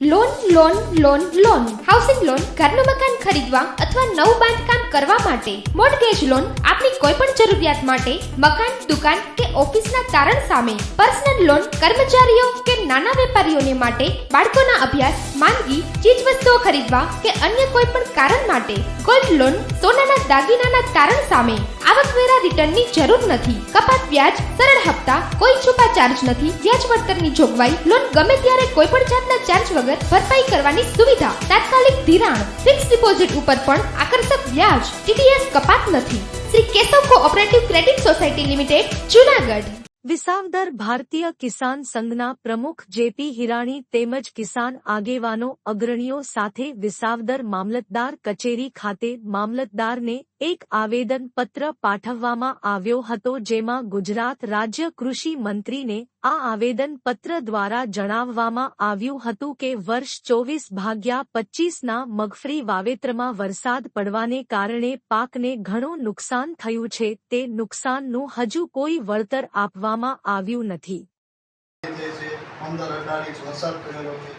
Loan loan loan loan. Housing loan ઘરનું મકાન ખરીદવા અથવા નવું બાંધકામ કરવા માટે મોર્ટગેજ લોન આપની કોઈ પણ જરૂરિયાત માટે મકાન, દુકાન કે ઓફિસના તારણ સામે પર્સનલ લોન કર્મચારીઓ કે નાના વેપારીઓને માટે બાળકોના અભ્યાસ, માંદગી, ચીજવસ્તુઓ ખરીદવા કે અન્ય કોઈ પણ કારણ માટે ગોલ્ડ લોન સોનાના દાગીનાના તારણ સામે આવકવેરા રિટર્નની જરૂર નથી. કપાત વ્યાજ, સરળ હપ્તા, કોઈ છુપા ચાર્જ નથી. વ્યાજ વળતરની જોગવાઈ, લોન ગમે ત્યારે કોઈ પણ જાતના ચાર્જ વગર ભરપાઈ કરવાની સુવિધા. તાત્કાલિક ધિરાણ ફિક્સ ડિપોઝિટ ઉપર પણ આકર્ષક વ્યાજ. ટીડીએસ કપાત નથી. Shri Keshav cooperative credit society limited Junagadh. Visavadar ભારતીય કિસાન સંઘના પ્રમુખ જેપી હિરાણી તેમજ કિસાન આગેવાનો અગ્રણીઓ સાથે વિસાવદર મામલતદાર કચેરી ખાતે મામલતદારને એક આવેદન પત્ર પાઠવવામાં આવ્યો હતો જેમાં ગુજરાત રાજ્ય કૃષિ મંત્રીને આ આવેદન પત્ર દ્વારા જણાવવામાં આવ્યું હતું કે વર્ષ ચોવીસ ભાગ્યા પચ્ચીસના મગફળી વાવેતરમાં વરસાદ પડવાને કારણે પાકને ઘણું નુકસાન થયું છે. તે નુકસાનનું હજુ કોઈ વળતર આપવામાં આવ્યું નથી. જે પંદર અઢાર વરસાદ પડેલો છે.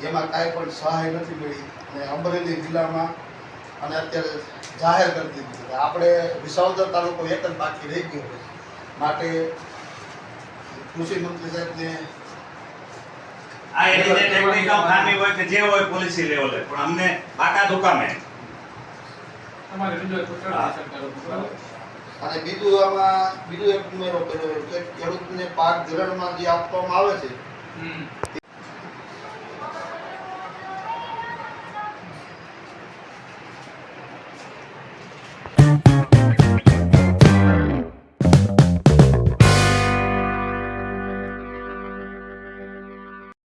જેમાં કાંઈ પણ સહાય નથી મળી. અને અમરેલી જિલ્લામાં અને અત્યારે જાહેર કરી દીધું છે. આપણે વિસાવદર તાલુકો એક જ બાકી રહી ગયો છે. માટે કૃષિ મંત્રી સાહેબને આ એની ટેકનિકલ ખામી હોય કે જે હોય પોલિસી લેવલે પણ અમને પાકા દુકામે. તમારે અને બીજું આમાં, બીજું એક ઉમેરો કર્યો કે ખેડૂતને પાક ધોરણમાં જે આપવામાં આવે છે.